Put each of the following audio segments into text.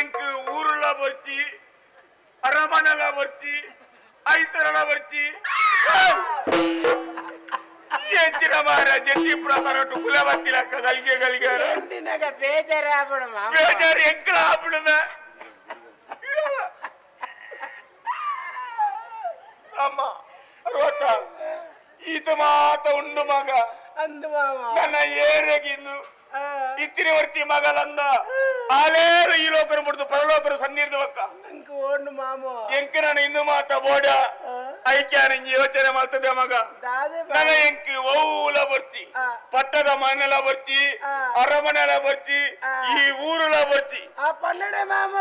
ಎಂಕ್ ಊರುಲ ಬರ್ತಿ ಅರಮನೆಲ ಬರ್ತಿ ಐತರಲ ಬರ್ತಿ. ಎಂಚಿನ ಮಾರ ಜತಿ ಪ್ರಕಾರ ಕುಲ ಬರ್ತಿಲಕ್ಕ ಗಲ್ಗೆ ಗಲ್ಗೆ. ಬೇಜಾರ ಆಗ್ಬಿಡ ಮಾಮ ಎಂಕಲ ಆಗ್ಬಿಡುವೆ. ಅಮ್ಮ ರೋಟ ಈತ ಮಾತ ಉಂಡು ಮಗ. ನನ್ನ ಏರಗಿನ್ನು ಇತ್ತಿನ ವರ್ತಿ ಮಗಲಂದ ಆಲೇರು ಈ ಲೋಕರು ಮುಡ್ದು ಪರಲೋಕರು ಸನ್ನಿರ್ದವಕ್ಕ ಅಂಕ ಓಡು ಮಾಮ ಎಂಕ ನಾನು ಇನ್ನು ಮಾತ ಬೋಡ ಆ, ಐಕ್ಯಾನ ಯೋಚನೆ ಮಾಡ್ತದೆ ಮಗ ದಾದೆ ಬಾ- ನನ್ನ ಎಂಕಿ ಓಲ ಬರ್ತಿ ಆ, ಪಟ್ಟದ ಮನೆಲ ಬರ್ತಿ ಆ. ಅರಮನೆಲ ಬರ್ತಿ ಆ. ಈ ಊರುಲ ಬರ್ತಿ ಆ ಪನ್ನಡೆ ಮಾಮ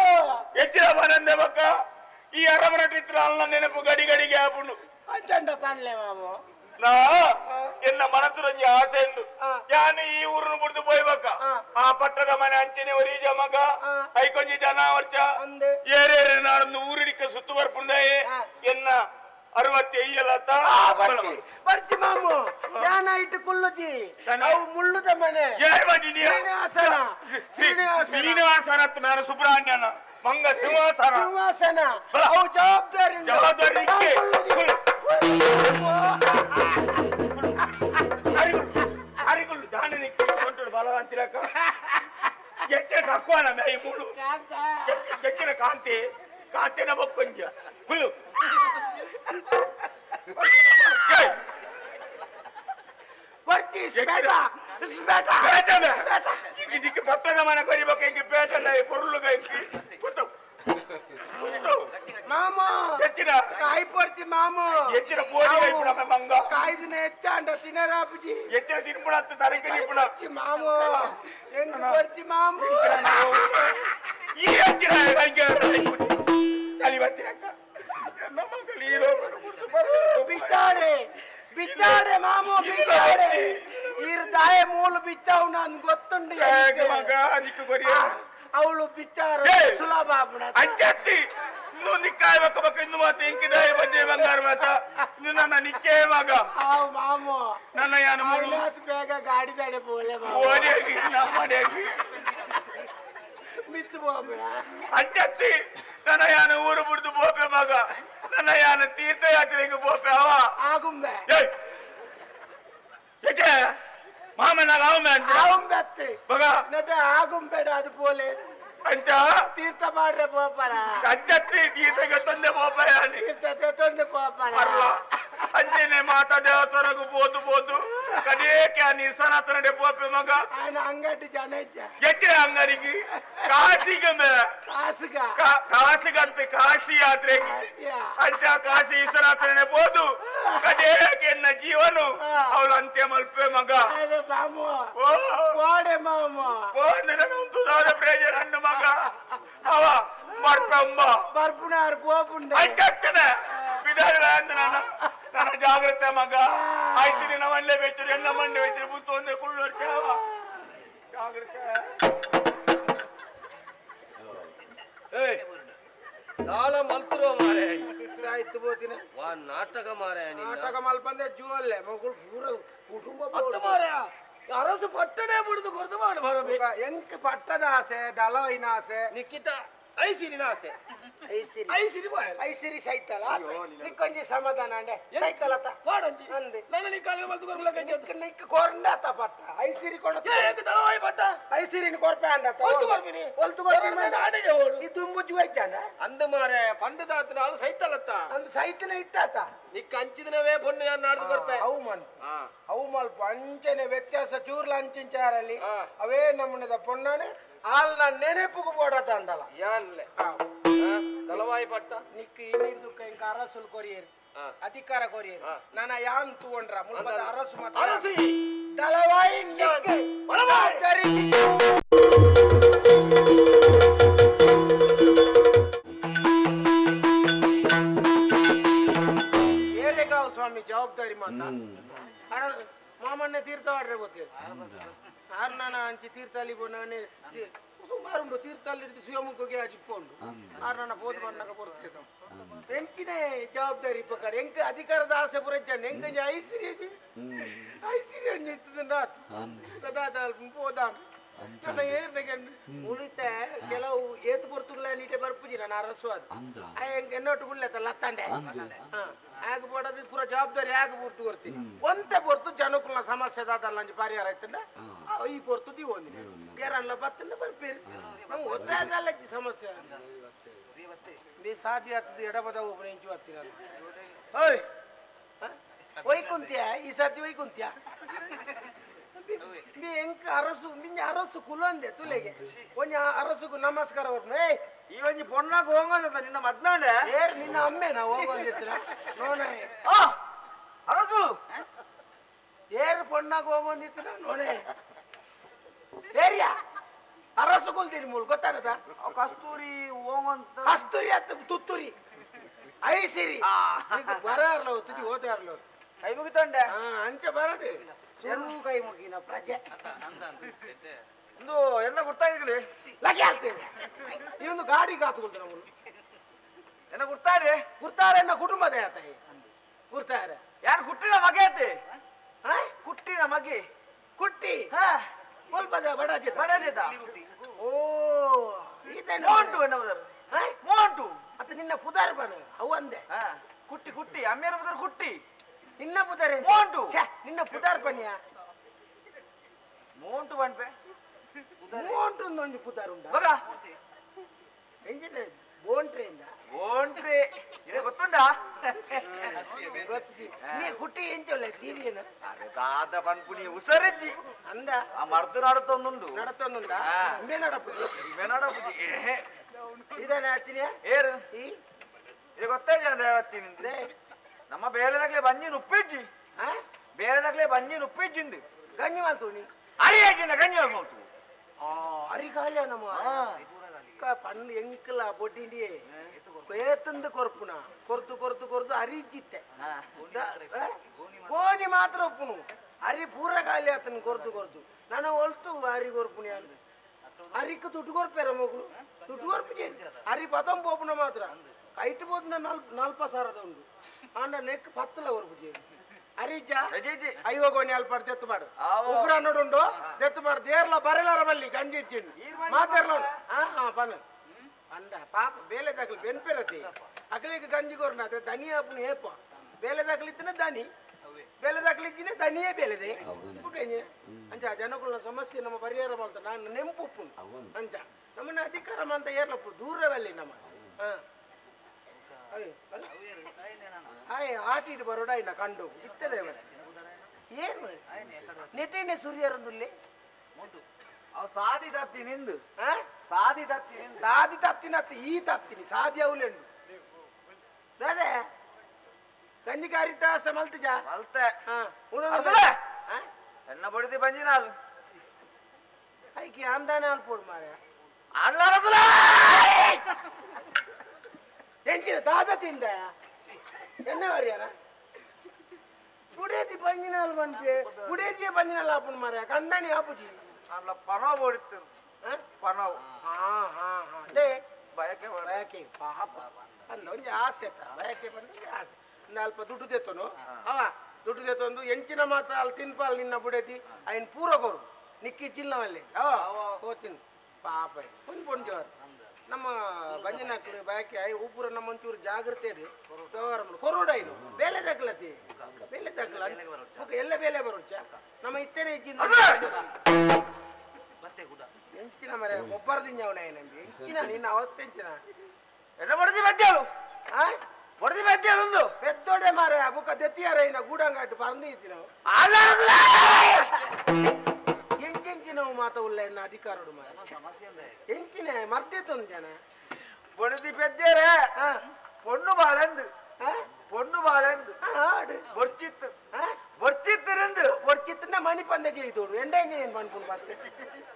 ಹೆಚ್ಚಿನ ಮನೆಂದೆ ಬಕ್ಕ ಈ ಅರಮನೆ ಚಿತ್ರ ಅಲ್ಲ ನೆನಪು ಗಡಿ ಗಡಿಗೆ ಆಪುಂಡು ಅಂಚಂಡ ಪನ್ಲೆ ಮಾಮ ನಾ ಎನ್ನ ಮನಸ್ಸು ರಂಜಿ ಆಸೆ ಉಂಡು ಆ. ಯಾನು ಈ ಊರನ್ನು ಬಿಡ್ದು ಪೋಯ್ಬಕ್ಕ ಆ. ಆ ಪಟ್ಟದ ಮನೆ ಅಂಚನೆ ಒರೀಜ ಮಗ ಆ. ಐಕೊಂಜಿ ಜನ ವರ್ಚ ಅಂದೆ. ಏರೇರೆ ನಾಡೊಂದು ಊರಿಡಿಕ ಸುತ್ತು ಬರ್ಪುಂದಾಯೆ ಆ. ಎನ್ನ ಅರವತ್ತೆ ಬರ್ತಿ. ಬರ್ತಿ ಮಾಮು. ಯಾನ ಇಟ್ಟು ಕುಲ್ಲುಜಿ ಅವು ಮುಳ್ಳುದ ಮನೆ? ಶ್ರೀನಿವಾಸನ ಶ್ರೀನಿವಾಸನ ನಾನು. ಸುಬ್ರಹ್ಮಣ್ಯನ ಮಂಗ ಸಿಂಹಾಸನ. ಸಿಂಹಾಸನ. ಬಾ. ಅವು ಜವಾಬ್ದಾರಿ ಜವಾಬ್ದಾರಿ అరికులు దానిని కొంటాడు బలవంతి లెక్క ఎక్కిన తక్కువ ఈ మూడు ఎక్కిన కాంతి కాంతి నమ్మకు కొంచెం కుళ్ళు ఇంటికి పొరులుగా ఇంకి ಕೈಕಿ ಕೂತು ಕೂತು ಮಾಮ! ಪಡ್ತಿ ಬೋಡಿ ಕೈಪುಣ ಮಂಗ. ಕಾಯ್ದಿನ ಹೆಚ್ಚಾಂಡ ತಿನ್ನರಾಪುಜಿ ಎಚ್ಚಿನ ತಿನ್ಪುಣ ಹತ್ತು ತರಕೆ ತಿನ್ಪುಣ ಮಾಮ! ಹೆಂಗ್ ಬರ್ತಿ ಮಾಮ! ಈ ಎಚ್ಚಿನ ಹಂಗೆ ಕಲಿ ಬರ್ತೀರಕ್ಕ ನನ್ನ ಮಗಳು ಈ ಬರಬೇಕು. ಬಿಚ್ಚಾಡೆ ಬಿಚ್ಚಾಡೆ ಮಾಮ ಬಿಚ್ಚಾಡೆ ಈರ್ ದಾಯ ಮೂಲ ಬಿಚ್ಚಾವು ನನ್ ಗೊತ್ತುಂಡು ಹೇಗೆ ಮಗ? ಅದಕ್ಕೆ ಬರೀ ಅವಳು ಬಿಚ್ಚಾರ ಏಯ್! ಸುಲಭ ಆಗ್ಬಿಡ ಅಂಜತ್ತಿ ಇನ್ನು ನಿಕ್ಕಾಯ ಬಕ್ಕ ಇನ್ನು ಮಾತು ಇಂಕಿದ ಬಂದೆ ಬಂಗಾರ ಮಾತ ಇನ್ನು ನನ್ನ ನಿಕ್ಕೇ ಮಗ ಅವ್ ಮಾಮ ನನ್ನ ಯಾನು ಮೂಳು ಅವನಾಸ್ ಬೇಗ ಗಾಡಿ ಬೇಡ ಬೋಲೆ ಮಾಮ ಓಡಿಯಾಗಿ ನಮ್ಮಡಿಯಾಗಿ ಮಿತ್ತು ಹೋಗ್ಬೇಡ ಅಂಜತ್ತಿ ನನ್ನ ಯಾನು ಊರು ಬಿಡ್ದು ಬೋಪೆ ಮಗ ನನ್ನ ಯಾನು ತೀರ್ಥಯಾತ್ರೆಗೆ ಬೋಪೆ ಅವ ಆಗುಂಬೆ ಏಯ್ ಏಕೆ ಮಾಮನಾಗ ಅವನ ಅಂತ ಆಗುಂಬೆತ್ತೆ ಮಗ ನಟ ಆಗುಂಬೇಡ ಅದು ಬೋಲೆ ಅಂಚ ತೀರ್ಥ ಮಾಡ್ರೆ ಪೋಪರ ಅಂಜತ್ತಿ ತೀರ್ಥಗೆ ತಂದೆ ಬೋಪ ಯಾನಿ ತೀರ್ಥ ತೊಂದು ಪೋಪರ ಅಲ್ಲ ಅಂಜನೆ ಮಾತಾ ದೇವತರಗು ಬೋದು ಬೋದು ಕದೇಕೆ ಆ ನಿಸನಾತನಡೆ ಬೋಪೆ ಮಗ ఆయన అంగటి జనైత్య ಎಚ್ಚರ ಅಂಗಡಿಗೆ ಕಾಶಿಗೆ ಮೇ కాసుగా ಕಾ- ಕಾಶಿಗಂತೆ ಕಾಶಿ ಯಾತ್ರೆಗೆ ಅಂತ ಕಾಶಿ ಈಶ್ವರಾತ್ರಣೆ ಬೋದು ಕದೇಕೆ ಎನ್ನ ಜೀವನು ಅವಳು ಅಂತ್ಯ ಮಲ್ಪೆ ಮಗ అదే మాము ಓ కోడే మాము ಓ ನನಗೊಂದು ದಾದ ಪ್ರೇಜರ್ ಹಣ್ಣು ಮಗ ಅವ ಮರ್ಪಂಬ బర్పునారు పోపుండే ಅಂಜತ್ತನೆ ಬಿಡಾಡ ಅಂದ ನನ್ನ ನನ್ನ ಜಾಗ್ರತೆ ಮಗ ಆಯ್ತು ನಿನ್ನ ಮಣ್ಣೆ ಬೆಚ್ಚರು ಎನ್ನ ಮಣ್ಣೆ ಬೆಚ್ಚರು ಬುತ್ತು ಒಂದೇ ಕುಳ್ಳು ಅವ ಜಾಗ್ರತೆ ನಾಳ ಮಲ್ತಿರೋ ಮಾರೆ ಆಯ್ತು పోతిన ವಾ ನಾಟಕ ಮಾರೆ ನಾಟಕ ಮಲ್ಪಂದೆ ಜೂವಲ್ಲೇ ಮಗಳು ಪೂರ ಕುಟುಂಬ ಹತ್ತು ಮಾರೆ ಅರಸು ಪಟ್ಟಣೆ ಬಿಡುದು ಕೊರತು ಮಾಡಿ ಬರಬೇಕು ಎಂಕ್ ಪಟ್ಟದ ಆಸೆ ಡಲವಿನ ಆಸೆ ನಿಕ್ಕಿತ ಐಸಿರಿನ ಆಸೆ ಐಸಿರಿ. ಐಸಿರಿ ಬಾಯ್. ಐಸಿರಿ ಸೈತಲ. ನಿಕ್ಕೊಂಜಿ ಸಮಾಧಾನ ಅಂಡೆ ಸೈತಲತ. ಪಾಡಂಜಿ ಅಂದೆ. ನನ್ನ ನೀ ಕಾಲಿಗೆ ಮಲ್ತು ಕೊರ್ಲಕ ನಿಕ್ ನಿಕ್ ಕೊರ್ಂಡಾತ ಪಟ್ಟ. ಐಸಿರಿ ಕೊಡ ತಲವಾಯಿ ಪಟ್ಟ? ಐಸಿರಿನ ಕೊರ್ಪೆ ಅಂಡತ ಒಲ್ತು ಕೊರ್ಪಿನಿ. ಒಲ್ತು ಕೊರ್ಪಿ ಆಡಿಗೆ ಓಡು? ಈ ತುಂಬು ಜು ಅಂದ ಮಾರೆ ಪಂಡದಾತ ನಾಳು ಸೈತಲತ್ತ. ಅಂದ್ ಸೈತನ ಇತ್ತಾತ. ನಿಕ್ಕ ಅಂಚಿದಿನವೇ ಪೊಣ್ಣು ಯಾರು ನಾಡ್ದು ಕೊರ್ಪೆ? ಅವು ಮನ್. ಹಾ ಅವು ಮಲ್ಪ. ಅಂಚನೆ ವ್ಯತ್ಯಾಸ ಚೂರ್ಲ ಅಂಚಿಂಚಾರಲ್ಲಿ. ಅವೇ ನಮ್ಮನದ ಪೊಣ್ಣನೆ ಆಲ್ನ ನೆನೆಪುಗು ಬೋಡತ ಅಂಡಲ ಯಾನ್ಲೆ ತಲವಾಯಿ ಪಟ್ಟ ನಿಕ್ ಈ ನೀರ್ ದುಃಖ ಇಂಕ ಅರಸುಲ್ ಕೊರಿಯರ್ ಹಾ. ಅಧಿಕಾರ ಕೊರಿಯರ್ ಹಾ. ನನ್ನ ಯಾನ್ ತಗೊಂಡ್ರ ಮುಲ್ಪದ ಅರಸು ಮಾತ್ರ ಅರಸಿ ದಳವಾಯಿ ನಿಕ್ ಬಲವಾಯಿ. ದರಿ ಏರೆಗಾವ್ ಸ್ವಾಮಿ ಜವಾಬ್ದಾರಿ ಮಾತ ಮಾಮನ್ನ ತೀರ್ಥ ಆಡ್ರೆ ಗೊತ್ತಿಲ್ಲ. ಆರ್ನಾನ ಅಂಚಿ ತೀರ್ಥಲ್ಲಿ ನಾನೇ ಸುಮಾರು ಉಂಟು ತೀರ್ಥಲ್ಲಿ ಹಿಡಿದು ಶಿವಮೊಗ್ಗಗೆ ಹಚ್ಚಿಕೊಂಡು ಆರ್ನಾನ ಬೋಧ ಬಂದಾಗ ಬರ್ತೇನೆ ಎಂಕಿನೇ ಜವಾಬ್ದಾರಿ ಪ್ರಕಾರ ಎಂಕ ಅಧಿಕಾರದ ಆಸೆ ಬುರಜ್ಜಾನೆ ಎಂಕಂಜಿ ಐಸಿರಿ ಐಸಿರಿ ಅಂಜಿತ್ತದ ಬೋದಾನ್ ಉಳಿತ ಕೆಲವು ಏತು ನೀಟೆ ಬರ್ಪುಜಿ ನಾನು ಅರಸು ಅದು. ಅಂದ ಆ ಹೆಂಗ್ ಎನ್ನೊಟ್ಟು ಗುಳ್ಳೆತ ಲತ್ತಂಡೆ ಹಾ ಆಗ ಬೋಡದು ಪೂರ ಜವಾಬ್ದಾರಿ ಆಗ ಬುರ್ತು ಕೊಡ್ತೀನಿ ಒಂತೆ ಬೊರ್ತು ಜನಕ್ಕುಲ ಸಮಸ್ಯೆ ದಾದಲ್ಲ ಅಂಜಿ ಪರಿಹಾರ ಆಯ್ತಂಡ ಈ ಹೊರ್ತು ದಿವೊಂದಿ ಬೇರಲ್ಲ ಬತ್ತಲ್ಲ ಬರ್ಪೇರಿ. ನಮ್ಗೆ ಒತ್ತಾಯದಲ್ಲ ಸಮಸ್ಯೆ. ನೀ ಸಾಧ್ಯ ಆಗ್ತದೆ ಎಡಬದ ಒಬ್ಬನ ಇಂಚು ಬರ್ತೀನಿ ಓಯ್ ಈ ಸತಿ ಒಯ್ ನೀ ಹೆಂಗ್ ಅರಸು ನಿನ್ನೆ ಅರಸು ಕುಲಂದೆ ತುಲೆಗೆ. ಒಂಜಿ ಅರಸುಗು ನಮಸ್ಕಾರ ಬರ್ನು ಏ ಈ ಒಂಜಿ ಪೊಣ್ಣಾಗ ಹೋಗೋದ ನಿನ್ನ ಮದ್ನಾಂಡೆ? ಏರ್ ನಿನ್ನ ಅಮ್ಮೆ ನಾ ಹೋಗೋದಿತ್ರ ನೋಡೇ ಆ ಅರಸು ಏರ್ ಪೊಣ್ಣಾಗ ಹೋಗೋದಿತ್ರ ನೋಡೇ ಏರಿಯಾ? ಅರಸು ಕುಲ್ತೀನಿ ಮೂಲ ಗೊತ್ತಾಗದ ಅವ್ ಕಸ್ತೂರಿ ಹೋಗೋಂತ ಕಸ್ತೂರಿ ಅತ್ತ ತುತ್ತೂರಿ. ಐಸಿರಿ. ಬರಾರ್ಲ ತುದಿ ಹೋದಾರ್ಲ ಕೈ ಮುಗಿತಂಡೆ? ಹಾ ಅಂಚೆ ಬರದೆ ಸುರು ಕೈ ಮುಗಿನ ಪ್ರಜೆ. ಒಂದು ಎಲ್ಲ ಗೊತ್ತಾಗಿದ್ರಿ ಲಗೆ ಆಗ್ತೇವೆ ಈ ಒಂದು ಗಾಡಿ ಕಾತ್ಕೊಳ್ತಾರೆ ನಮ್ಮನ್ನು ಎಲ್ಲ ಗುರ್ತಾರಿ ಗುರ್ತಾರೆ ಎನ್ನ ಕುಟುಂಬದ ಆತ ಗುರ್ತಾರೆ. ಯಾರು ಕುಟ್ಟಿನ ಮಗೆ ಐತೆ? ಕುಟ್ಟಿನ ಮಗೆ. ಕುಟ್ಟಿ. ಹಾ. ಸ್ವಲ್ಪ ಬಡಾಜಿ ಬಡದಿದ್ದ. ಓ ಇದೆ ಮೋಂಟು ಎನ್ನಬುದರ್ ಹಾ? ಮೋಂಟು. ಮತ್ತೆ ನಿನ್ನ ಪುದಾರ್ ಬಣ ಅವು ಅಂದೆ ಹಾ. ಕುಟ್ಟಿ ಕುಟ್ಟಿ. ಅಮ್ಮಿಯರ ಬುದರ್ ಕುಟ್ಟಿ. ನಿನ್ನ ಪುದಾರ್? ಮೋಂಟು. ನಿನ್ನ ಪುದಾರ್ ಪಣ್ಯ ಮೋಂಟು ಬಣ್ಪೆ ಮೋಂಟು ಒಂದು ಪುದಾರ್ ಉಂಡ ಬಗ ಎಂಜಿನ ಬೋಂಟ್ರೆಯಿಂದ? ಬೋಂಟ್ರೆ. ಇದೆ ಗೊತ್ತುಂಡ ಗೊತ್ತಿ ನೀ ಹುಟ್ಟಿ ಎಂಚೊಲ್ಲ ತೀರಿಯನ ಅರೆ ದಾದ ಪನ್ಪುನಿ ಉಸರಜ್ಜಿ ಅಂದ? ಆ ಮರ್ದು ನಡುತ್ತೊಂದುಂಡು ನಡತೊಂದುಂಡ ಹಾ. ಇಂಬೆ ನಡಪುದಿ? ಇವೆನಡ ಬುದ್ಧಿ ಏಹೆ. ಇದೇನ ಹೇಳ್ತೀನಿ? ಏರು. ಈ? ಇದು ಗೊತ್ತಾಯ್ತು ದೇವತ್ತಿನಿಂದ ದೇವತ್ತೀನಿ ನಮ್ಮ ಬೇರೆದಾಗ್ಲೇ ಬಂಜಿನ ಉಪ್ಪಿಜ್ಜಿ ಬೇರೆದಾಗ್ಲೇ ಬಂಜಿನ ಉಪ್ಪಿಜ್ಜಿಂದು ಗಂಜಿ ಅರಿ ಅರಿಯಾಜಿನ ಗಂಜಿ ಮಾಡ್ಬೋದು ಅರಿಗಾಲ ನಮ್ಮ. ಪಂಡ್ ಎಂಕಲ ಬೊಡ್ಡಿಂಡಿಯೇ ಬೇತಂದು ಕೊರ್ಪುನ. ಕೊರ್ತು ಕೊರ್ತು ಕೊರ್ತು ಅರಿಜಿತ್ತೆ. ಗೋಣಿ ಮಾತ್ರ ಉಪ್ಪುನು ಅರಿ ಪೂರ ಖಾಲಿ ಆತನ ಕೊರ್ತು ಕೊರ್ತು. ನಾನು ಒಲ್ತು ಅರಿ ಕೊರ್ಪುನಿ ಅಂದ್ರೆ ಅರಿಕ್ ದುಡ್ಡು ಕೊರ್ಪೇರ ಮಗಳು. ದುಡ್ಡು ಕೊರ್ಪಿ ಅರಿ ಪದಂ ಪೋಪುನ ಮಾತ್ರ. ಕೈಟ್ ಬೋದು ನಾಲ್ಕು ನಾಲ್ಪ ಸಾರದ ಉಂಟು ಆಂಡ ನೆಕ್ ಪತ್ತಲ ಅವ್ರು ಬುಜಿ ಅರಿಜ ಅಜಿಜಿ ಐವಾಗ ಒಣ ಅಲ್ಪ ಜತ್ತು ಮಾಡು. ಉಗ್ರ ನೋಡುಂಡು ಜತ್ತು ಮಾಡು. ದೇರ್ಲ ಬರಲಾರ ಬಲ್ಲಿ ಗಂಜಿ ಇಚ್ಚಿನ್ ಮಾತಾಡ್ಲೋ ಹಾ ಹಾ ಬನ್ನ. ಅಂದ ಪಾಪ ಬೇಲೆ ದಾಖಲು ಬೆನ್ಪೆರತಿ. ಅಗಲಿಗೆ ಗಂಜಿ ಕೊರ್ನ ಅದ ದನಿ ಅಪ್ಪನ ಏಪ ಬೇಲೆ ದಾಖಲಿತ್ತಿನ ದನಿ. ಬೇಲೆ ದಾಖಲಿತ್ತಿನ ದನಿಯೇ ಬೇಲೆದೆ ಬಿಟ್ಟೇನೆ ಅಂಜ ಜನಗಳ ಸಮಸ್ಯೆ ನಮ್ಮ ಪರಿಹಾರ ಮಾಡ್ತಾರೆ ನಾನು ನೆಂಪು ಉಪ್ಪು ಅಂಜ ನಮ್ಮನ್ನ ಅಧಿಕಾರ ಅಂತ ಏರ್ಲಪ್ಪು ದೂರವಲ್ಲಿ ನಮ್ಮ. ಹಾ. ಅಯ್ಯ ಬರೋಡ ಇಲ್ಲ ಕಂಡು. ಇತ್ತದೆ ಏನು? ನೆಟೆನೆ ಸೂರ್ಯರೊಂದುಲ್ಲಿ? ಅವ್ ಸಾದಿ ತತ್ತಿ ನಿಂದು. ಸಾದಿ ತತ್ತಿ ಸಾದಿ ತತ್ತಿನ ಅತ್ತಿ ಈ ತತ್ತಿನಿ ಸಾದಿ ಅವಲೆಂಡು ಬೇರೆ? ಕನ್ನಿಕಾರಿತ ಮಲ್ತಿಜ? ಮಲ್ತೆ. ಎನ್ನ ಬಡಿದಿ ಬಂಜಿ ನಾನು ಐಕಿ ಆಮ್ದಾನ ಅಲ್ಪೋಡು ಮಾರ ಅಲ್ಲ ಹೆಂಚಿನ ತಾತ ತಿಂದ ಎನ್ನ ಮರ್ಯಾರ ಪುಡೇತಿ ಪಂಜಿನಲ್ ಬಂತಿ. ಪುಡೇತಿಯ ಪಂಜಿನಲ್ ಆಪನ್ ಮರ ಕಂಡಣಿ ಆಪುಜಿ ಅಲ್ಲ ಪಣವ ಓಡಿತು ಪಣವ ಹಾ ಹಾ ಹಾ. ಲೇ ಬಯಕೆ ಬಯಕೆ ಪಾಪ. ಅಲ್ಲ ಒಂಜ ಆಸೆ ತ ಬಯಕೆ ಬಂದ ಅಲ್ಪ ದುಡ್ಡು ದೇತನು. ಅವ ದುಡ್ಡು ದೇತಂದು ಹೆಂಚಿನ ಮಾತ್ರ ಅಲ್ಲಿ ತಿನ್ಪಾಲ್ ನಿನ್ನ ಪುಡೇತಿ. ಅಯ್ನ ಪೂರ ಕೊರು ನಿಕ್ಕಿ ಚಿಲ್ಲ ಅಲ್ಲಿ ಅವ. ಹೋತಿನ್. ಪಾಪ. ಕುಂದ್ ಪೊಂಜವರ್ ಅಂದ್ರೆ ನಮ್ಮ ಬಂಜನಾಕ್ಳು ಬಾಕಿ ಆಯ್ ಉಬ್ಬರು ನಮ್ಮಂಚೂರು ಜಾಗ್ರತೆ ರೀ ವ್ಯವಹಾರ ಕೊರೋಡ ಇದು. ಬೇಲೆ ತಗ್ಲತಿ ಬೇಲೆ ತಗ್ಲ ಎಲ್ಲ ಬೇಲೆ ಬರೋಚ ನಮ್ಮ ಇತ್ತೇನೆ ಹೆಚ್ಚಿನ ಮತ್ತೆ ಕೂಡ ಮರೆ ಒಬ್ಬರದಿಂದ ಅವನ ಏನಂಬಿ ಎಂಚಿನ ನಿನ್ನ ಅವತ್ತು ಹೆಂಚಿನ ಎಲ್ಲ ಬಡದಿ ಬದ್ದಾಳು ಆ? ಬಡದಿ ಬದ್ದಾಳು ಒಂದು. ಪೆದ್ದೋಡೆ ಮಾರೆ ಬುಕ್ಕ ದೆತ್ತಿಯಾರ ಇನ್ನ ಗೂಡಂಗಾಟು ಪರಂದಿ ಇತ್ತಿನ ನಾವು ಮಾತ ಉಲ್ಲೇನ ಅಧಿಕಾರರು ಮಾತ್ರ ಸಮಸ್ಯೆ ಇದೆ. ಹೆಂಕಿನೇ ಮರ್ತ್ಯ ತೊಂದನೇ. ಬೊಡದಿ ಬೆದ್ದರೆ, ಹ್ಮ್, பொಣ್ಣ ಬಾಳೆಂದು, ಹ್ಮ್, பொಣ್ಣ ಬಾಳೆಂದು, ಆಡು, ወರ್ಚಿತ್ತ, ಹ್ಮ್, ወರ್ಚಿತ್ತರಿಂದ, ወರ್ಚಿತ್ತನ ಮನಿ ಬಂದಿಗೆ ಇದೋರು. ಎnde ಇਂ ನೆನ್ ಬನ್ಕೊಂಡು ಬರ್ತೆ.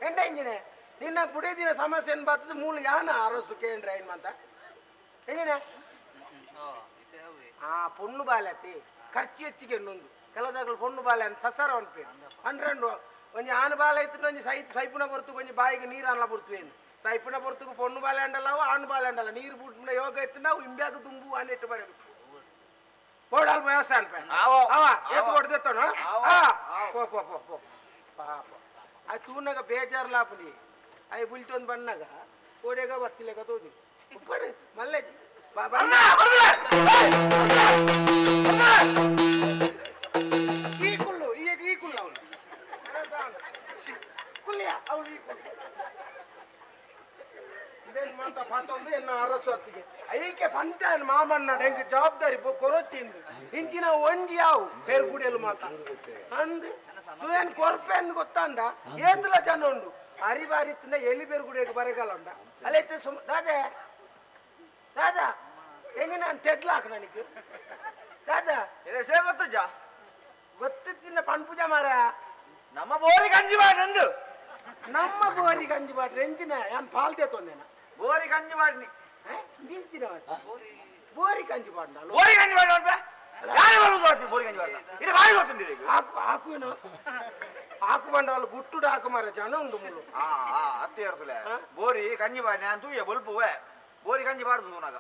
ಎnde ಇਂ ನಿನ್ನ ಪುಡಿ ದಿನ ಸಮಸ್ಯೆನ್ ಬರ್ತದು ಮೂಳು ಯಾನ ಆರ ಸುಕೆ ಅಂತ ಹೇಳ್ಮಾಂತ. ಹೆಗಿನೆ? ಆ, ಇದೆವೇ. ಆ, பொಣ್ಣ ಬಾಳೆ ತೇ, ಖರ್ಚು ಹೆಚ್ಚಿಗೆ ಒಂದು. ಕಲೆದಗಳ பொಣ್ಣ ಬಾಳೆನ್ ಸಸರ ಒನ್ ಪೇ. 12 కొంచెం ఆన பால் எடுத்துட்டு கொஞ்சம் சை சைப்புன பொறுத்து கொஞ்சம் பாய்க்கு நீர் அண்ணல பொறுத்து సైపున పొరుతుకు పొన్ను బాలేండలావు ఆను ఎండలా నీరు పుట్టిన యోగ ఎత్తున్నావు ఇంబ్యాక దుంబు అని ఎట్టు మరి పోడాలి వ్యవసాయం పోడు కొడు తెస్తాను అది చూడగా బేజారు లాపుని. అవి బుల్తోని పన్నాగా కోడేగా వత్తిలేక తోది మళ్ళీ. బాబా ಇದೇನು ಮಾತ ಪಾತೊಂದು ಎನ್ನ ಅರಸು ಹೊತ್ತಿಗೆ ಐಕೆ ಪಂಚಾಯನ್ ಮಾಮಣ್ಣ ಹೆಂಗೆ ಜವಾಬ್ದಾರಿ ಕೊರತಿಂದು ಇಂಚಿನ ಒಂಜಿ ಯಾವು ಪೇರು ಗುಡಿಯಲು ಮಾತ ಅಂದು ಏನು ಕೊರಪೆ ಅಂದ್ ಗೊತ್ತಾಂಡ ಏತಲ ಜನ ಉಂಡು ಅರಿಬಾರಿತ್ತಿಂದ ಎಲಿ ಬೇರು ಕುಡಿಯಕ್ಕೆ ಬರಗಾಲ ಉಂಡ ಅಲ್ಲೈತೆ ಸುಮ್ ದಾದೆ ದಾದಾ ಹೆಂಗೆ ನಾನು ತೆಡ್ಲಾಕ ನನಗೆ ದಾದಾ ಗೊತ್ತಿತ್ತಿನ ಪಣ್ ಮಾರ ನಮ್ಮ ಬೋರಿ ಗಂಜಿ ಮಾಡಿ ನಮ್ಮ ಗೋರಿ ಗಂಜಿ ಬಾಟ್ರೆ ಎಂತಿನ ನಾನು ಪಾಲ್ದೆ ತೊಂದೇನ? ಬೋರಿ ಗಂಜಿ ಮಾಡಿ ನಿಲ್ತಿನ ಬೋರಿ ಗಂಜಿ ಬಾಟ್ನ ಬೋರಿ ಗಂಜಿ ಮಾಡಿ ನೋಡ್ಬ ಯಾರು ಬರುದು ಗೊತ್ತಿ ಬೋರಿ ಗಂಜಿ ಇದು ಬಾರಿ ಗೊತ್ತುಂಡಿ ಈಗ. ಹಾಕು ಹಾಕು ಏನು. ಹಾಕು ಬಂಡವಾಳ ಗುಟ್ಟುಡು ಹಾಕು ಮಾರ ಜನ ಉಂಡು ಮುಳ್ಳು. ಆ ಆ ಏರ್ಸಲೆ? ಬೋರಿ ಗಂಜಿ ಮಾಡಿ ನಾನು ತೂಯ ಬಲ್ಪುವೆ. ಬೋರಿ ಗಂಜಿ ಬಾಡ್ದು ತೂನಾಗ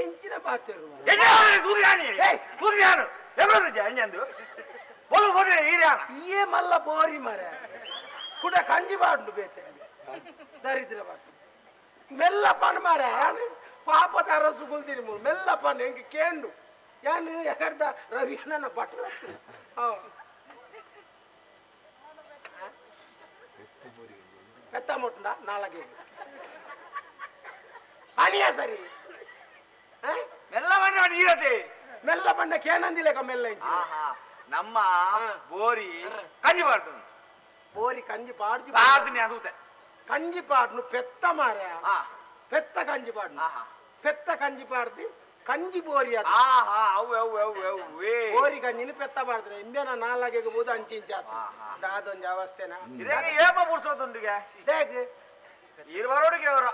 ಎಂಚಿನ ಪಾತ್ರೆ ಸೂರ್ಯಾನಿ ಸೂರ್ಯಾನು ಎಬ್ಬರಜ್ಜ ಎಂಜಂದು போடு போடு ஈரான் ஈயே மல்ல போரி மர குட கஞ்சி பாடு பேத்த தரித்திர பாட்டு மெல்ல பண்ணு மாற ಪಾಪ ತರ ಸುಗುಲ್ತೀನಿ ಮೂರು ಮೆಲ್ಲಪ್ಪ ಹೆಂಗೆ ಕೇಂಡು ಏನು ಎಕಡ್ದ ರವಿ ನನ್ನ ಪಟ್ಟ ಪೆತ್ತ ಮುಟ್ಟಂಡ ನಾಲ್ಗೆ ಅನಿಯ ಸರಿ ಮೆಲ್ಲ ಬಣ್ಣ ನೀರತೆ ಮೆಲ್ಲ ಬಣ್ಣ ಕೇನಂದಿಲ್ಲ ಮೆಲ್ಲ ಇಂಚ ನಮ್ಮ ಹಾ. ಬೋರಿ ಹಾ. ಗಂಜಿ ಬಾರ್ದು పోరి కంజి పాడు ಬಾರ್ದಿನಿ ಅದೂತೆ కంజి పాడు నువ్వు పెద్ద మారా ಹಾ పెద్ద కంజి పాడు ಆಹಾ పెద్ద కంజి పాడుది కంజి బోరి అది ಆಹಾ ಅವು ಅವು ಅವು ಅವೇ బోరి కంజిని పెద్ద పాడుతుంది ఇంబేనా నాలాగే పోదు అంచించేస్తా ఆహా. దాదొంది అవస్థేనా ಇದೇಗೆ ಏಪ ಬುಡ್ಸೋದುಂಡಿಗೆ దేగు ಇರುವರೋಡಿಗೆ ಅವರ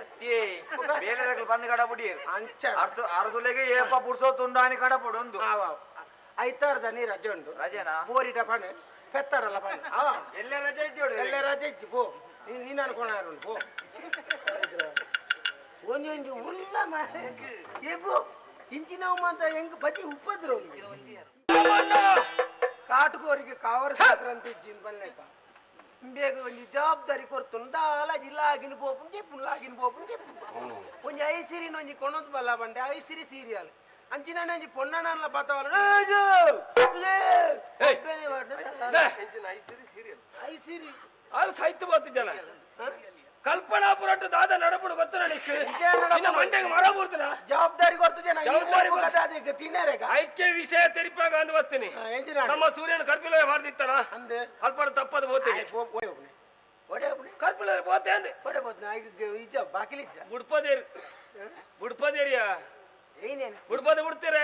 ಅತ್ತಿ ಬೇಲೆ దగ్గర ಬಂದು ಕಡಪುಡಿ. ಅರ್ಸು ಅರಸುಲೆಗೆ ಏಪ ಪುಡ್ಸೋ ತುಂಡಾನಿ ಕಡಪುಡು ಒಂದು ಐತಾರ್ದ ನೀ ರಜೆ ಉಂಟು. ರಜೆನ? ಬೋರಿಟ ಪಣೆ ಪೆತ್ತರಲ್ಲ ಪಣೆ ಎಲ್ಲ ರಜೆ ಇಜ್ಜಿ ಎಲ್ಲ ರಜೆ ಇಜ್ಜಿ ಬೋ ನೀನು ಅನ್ಕೊಂಡಾರು ಬೋ ಒಂಜಿ ಒಂಜಿ ಉಲ್ಲ ಎಬ್ಬು ಇಂಚಿನ ಮಾತ ಹೆಂಗ್ ಬಜಿ ಉಪ್ಪದ್ರು ಕಾಟುಕೋರಿಗೆ ಕಾವರ್ ಸಾತ್ರ ಅಂತ ಇಜ್ಜಿನ ಬಲ್ಲೆಕ ಬೇಗ ಒಂಜಿ ಜವಾಬ್ದಾರಿ ಕೊಡ್ತುಂಡು ದಾಲ ಜಿಲ್ಲಾಗಿನ ಪೋಪುನ್ ಕೆಪ್ಪುನ್ ಲಾಗಿನ ಪೋಪುನ್ ಕೆಪ್ಪುನ್ ಒಂಜಿ ಐಸಿರಿನ ಒಂಜಿ ಕೊಣದ್ ಬಲ್ಲ ಬಂಡೆ ಐಸಿರಿ ಸೀರಿಯಲ್ ಅಂಚಿನ ಒಂಜಿ ಪೊನ್ನಣ್ಣನ ಬತ್ತವಲ್ಲ ಐಸಿರಿ ಅದು ಸಾಹಿತ್ಯ ಬರ್ತಿದ್ದಾನ ಹ? ಕಲ್ಪನಾಪುರ ದಾದ ನಡಪಡು ಗೊತ್ತ ನನಗೆ ನಿನ್ನ ಮಂಡೆಗೆ ಮರ ಬರ್ತನ? ಜವಾಬ್ದಾರಿ ಕೊಡ್ತಿದ್ದೆ ನಾ ಜವಾಬ್ದಾರಿ. ಕದ ಅದಕ್ಕೆ ತಿನ್ನರೇಗ ಐಕ್ಯ ವಿಷಯ ತೆರಿಪಾಗ ಅಂದ್ ಎಂಜಿನ ನಮ್ಮ ಸೂರ್ಯನ ಕರ್ಪಿಲ ಮಾಡ್ದಿತ್ತಾನ ಅಂದೆ? ಅಲ್ಪ ತಪ್ಪದ ಹೋಗ್ತೀನಿ. ಆಯ್ ಪೋ- ಪೋಯ್ ಒಬ್ನೆ. ಒಡೆ ಒಬ್ನೆ. ಕರ್ಪಿಲ ಹೋತೆ ಅಂದೆ. ಒಡೆ ಬೋದ್ನ. ಈಗ ಇಜ್ಜ ಬಾಕಿಲಿ ಇಜ್ಜ. ಬುಡ್ಪದೇರಿ ಬುಡ್ಪದೇರಿಯ ಏನೇನು? ಬುಡ್ಪದೆ ಬಿಡ್ತೀರ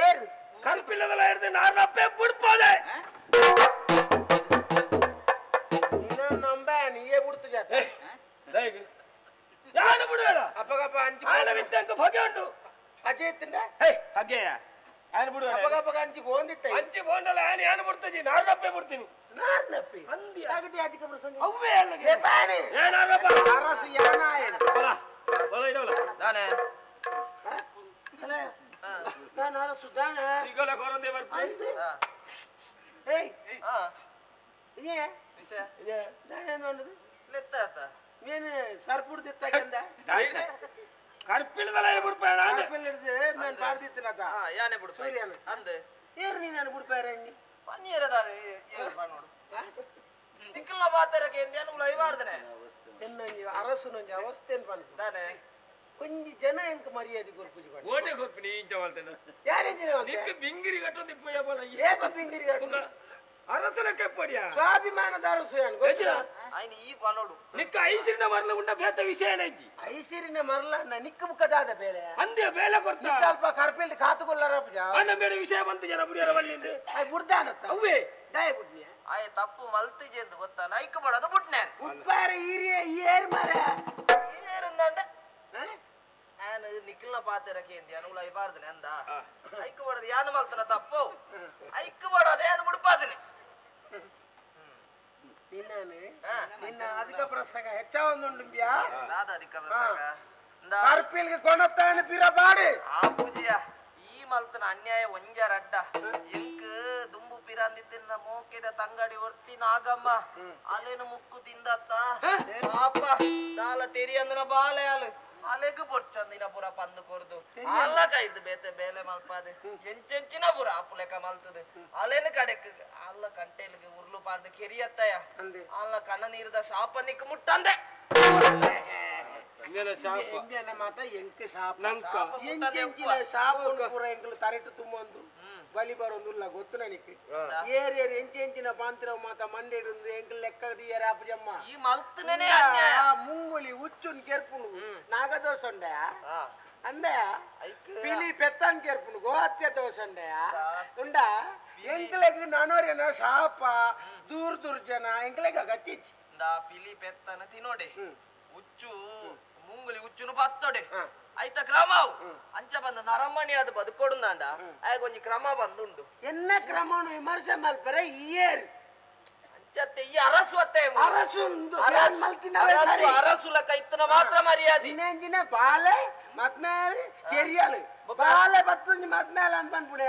ಏರು ಕಲ್ಪಿಲ್ಲದಲ್ಲ ಹಿಡ್ದು ನಾನಪ್ಪೆ ಬುಡ್ಪದೆ ನಿನ್ನ ನಂಬ ನೀಯೇ ಬುಡ್ತು ಜಾತ ಯಾರು ಬಿಡುವೇಡ ಅಪ್ಪಗಪ್ಪ ಆಯನ ವಿದ್ಯಂಕ ಬಗೆ ಉಂಟು. ಅಜಯ್ ತಿಂದ? ಹೇ ಹಾಗೆಯ. ಯಾರು ಬಿಡುವೇಡ ಅಪ್ಪಗಪ್ಪ ಹಂಚಿ ಗೋಂದಿತ್ತ ಹಂಚಿ ಬೋಂಡಲ್ಲ ಯಾನು ಯಾನು ಬಿಡ್ತೀನಿ. ನಾನಪ್ಪೆ ಬಿಡ್ತೀನಿ ನಪ್ಪೆ. ತಗಟಿ ಆಟಿಕ ಪ್ರಸಂಗ ಅವ್ವೇ ಅಲ್ಲ ಏ ಬಾಣಿ. ಏನಾರಪ್ಪ ಅರಸು ಯಾನಾಯನ. ಬಲ ಬಲ ನಾನು ಅರಸು ದಾನ. ಈಗಲ ಕೊರಂದೆ ಬರ್ತೀನಿ ಅಂದು ಏಯ್. ಇದೆ. ಸರ್ಪುಡ್ದಿತ್ತಂದ ಕರ್ಪಿಲ್ದಲ್ಲ ಏನು ಬಿಡ್ಬೇಡ ಅಂದೆ. ಸರ್ಪಿಲ್ ಹಿಡ್ದು ನಾನು ಪಾಡ್ದಿತ್ತಿನದ ಯಾನೆ ಬಿಡು ಸೂರ್ಯನ. ಅಂದೆ. ಏರು ನೀ ನಾನು ಬಿಡ್ಪಾರ ನೀ ಪನ್ನೀರದಾರೆ ಏನು ನೋಡು. ತಿಂಕಲ್ನ ಬಾತರಕ್ಕೆ ಏನು ಲೈವಾರ್ದನೆ ಎನ್ನ ನೀವು ಅರಸು ನಂಜಿ ಅವಸ್ಥೆ ಬಂತು? ತಾನೆ. ಕೊಂಜಿ ಜನ ಎಂಕ ಮರ್ಯಾದೆ ಕೊರ್ಪುಜಿ ಬಂದು ಓಟೆ ಕೊರ್ಪಿನಿ ಇಂಚ ಮಾಡ್ತೇನೆ ಯಾರೇ ಜನ ನಿಕ್ಕ ಬಿಂಗಿರಿ ಕಟ್ಟೊಂದು ಇಪ್ಪಯ್ಯ ಬೋಲ ಏ ಬಿಂಗಿರಿ ಅರಸನ ಕೆಪ್ಪಡಿಯ ಸ್ವಾಭಿಮಾನದ ಅರಸು ಏನು ಗೊತ್ತಿಲ್ಲ? ಆಯ್ನ ಈ ಪಾಲೋಡು ನಿಕ್ಕ ಐಸಿರಿನ ಮರಲ ಉಂಡ ಬೇತ ವಿಷಯ ಏನಜ್ಜಿ ಐಸಿರಿನ ಮರಲ ನಿಕ್ಕ ಮುಖದಾದ ಬೇಳೆ. ಅಂದೆ ಬೇಲೆ ಕೊಡ್ತಾ. ಸ್ವಲ್ಪ ಕರ್ಪಿಲ್ಡ್ ಕಾತುಕೊಲ್ಲರ ಅನ್ನ ಬೇಡ ವಿಷಯ ಬಂತು ಜನ ಬಲ್ಲಿಂದ. ಅಯ್ ಬುಡ್ದಾನತ್ತ ಅವ್ವೇ ದಯ ಆಯ್ ತಪ್ಪು ಮಲ್ತಿಜೆ ಎಂದು ಗೊತ್ತಾ. ನೈಕ್ ಬಡದು ಬುಟ್ನೆ ಉಪ್ಪಾರ ಏರ್ ಮರ. ಏರುಂದಂಡ ನಾನು ನಿಖಿಲ್ನ ಪಾತ್ರಕ್ಕೆ ಎಂದು ಅನು ಲೈವಾರ್ದನೆ ಅಂದ. ಐಕ್ ಬಡದು ಯಾನು ಮಲ್ತನ ತಪ್ಪು? ಐಕ್ ಬಡದು ಏನು ಮುಡುಪಾದನೆ ನಿನ್ನ ನಿನ್ನ ಅಧಿಕ ಪ್ರಸಂಗ ಹೆಚ್ಚಾವೊಂದುಂಡ್ಯಾ ದಾದ ಅಧಿಕ ಪ್ರಸಂಗ? ಕರ್ಪಿಲ್ಗೆ ಕೊಣತ್ತಾನ ಆ ಪೂಜೆಯ ಈ ಮಲ್ತನ ಅನ್ಯಾಯ ಒಂಜರಡ್ಡ ಎಂಕ್ ದುಂಬು ಪಿರಂದಿದ್ದಿನ ಮೋಕೆದ ತಂಗಡಿ ಒರ್ತಿ ನಾಗಮ್ಮ. ಅಲ್ಲೇನು ಮುಕ್ಕು ತಿಂದತ್ತ? ಪಾಪ ನಾಲ ತೆರಿ ಅಂದ್ರ ಬಾಲೆ ಅಲು ಅಲೆಗ್ ಬೊಚ್ಚಂದಿನ ಪುರ ಪಂದು ಕೊರ್ದು. ಅಲ್ಲ. ಕೈದು ಬೇತೆ ಬೇಲೆ ಮಲ್ಪಾದೆ. ಎಂಚೆಂಚಿನ ಪುರ ಲೆಕ್ಕ ಮಲ್ತದೆ. ಅಲೆನು ಕಡೆಕ್ ಅಲ್ಲ ಕಂಟೆಲ್ಗೆ ಉರ್ಲು ಪಾರ್ದು ಕೆರಿಯತ್ತಯ ಅಂದೆ. ಅಲ್ಲ ಕಣ್ಣ ನೀರದ ಶಾಪ ನಿಕ್ ಮುಟ್ಟಂದೆ ಶಾಪ. ಮಾತ ಎಂಕ್ ಶಾಪ. ಶಾಪ ಪೂರ ಎಂಕ್ಲು ತರೆಟ್ಟು ತುಂಬೊಂದು. ಬಲಿ ಬರೋಂದುಲ್ಲ ಗೊತ್ತು ನನಗೆ. ಏರಿ ಎಂಚಿ ಎಂಚಿನ ಪಾಂತಿರವು ಮಾತ ಮಂಡೆಡಿಂದು ಎಂಕಲ್ ಲೆಕ್ಕ ಅಪ್ಪಜಮ್ಮ ಈ ಮಲ್ತನೇ ಮುಂಗುಲಿ ಉಚ್ಚುನ್ ಕೆರ್ಪುಂಡು ನಾಗದೋಸ ಉಂಡಯ ಅಂದಯ ಪಿಲಿ ಪೆತ್ತನ್ ಕೆರ್ಪುಂಡು ಗೋಹತ್ಯ ದೋಸ ಉಂಡ? ಎಂಕ್ಲೆಗ್ ನಾನೋರೇನ ಶಾಪ ದೂರ್ ದೂರ್ ಜನ ಎಂಕಲೆಗ ಗತ್ತಿಚ್ಚಿ ಪಿಲಿ ಪೆತ್ತನ ತಿನೋಡೆ ಉಚ್ಚು ಮುಂಗುಲಿ ಉಚ್ಚುನು ಬತ್ತೊಡೆ ಐತ ಕ್ರಮವು ಅಂಚ ಬಂದ ನರಮಣಿ ಅದು ಬದುಕೊಡುಂದಾಂಡ ಆಗ ಕೊಂಚ ಕ್ರಮ ಬಂದುಂಡು ಎನ್ನ ಕ್ರಮನು ವಿಮರ್ಶೆ ಮಲ್ಪರೆ ಇಯರ್ ಅಂಚತ್ತೆ ಈ ಅರಸು ಅತ್ತೆ ಅರಸು ಅರಸುಲ ಕೈತನ ಮಾತ್ರ ಮರ್ಯಾದೆ ಇನ್ನೊಂದಿನ ಬಾಲೆ ಮತ್ಮೇಲೆ ಕೆರಿಯಾಲು ಬಾಲೆ ಬತ್ತೊಂದು ಮತ್ಮೇಲೆ ಅಂತ ಬಂದ್ಬಿಡೆ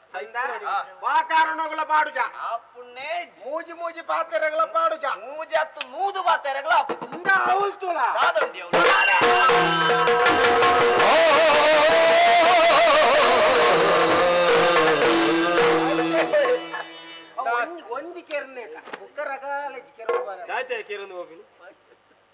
ಸೈಂದಾ ವಾ ಕಾರಣಗಳ ಪಾಡುಜ. ಅಪ್ಪುಣ್ಣೆ ಮೂಜಿ ಮೂಜಿ ಪಾತೆರಗಳ ಪಾಡುಜ. ಮೂಜಿ ನೂದು ಪಾತೆರಗಳ ಅವಲ್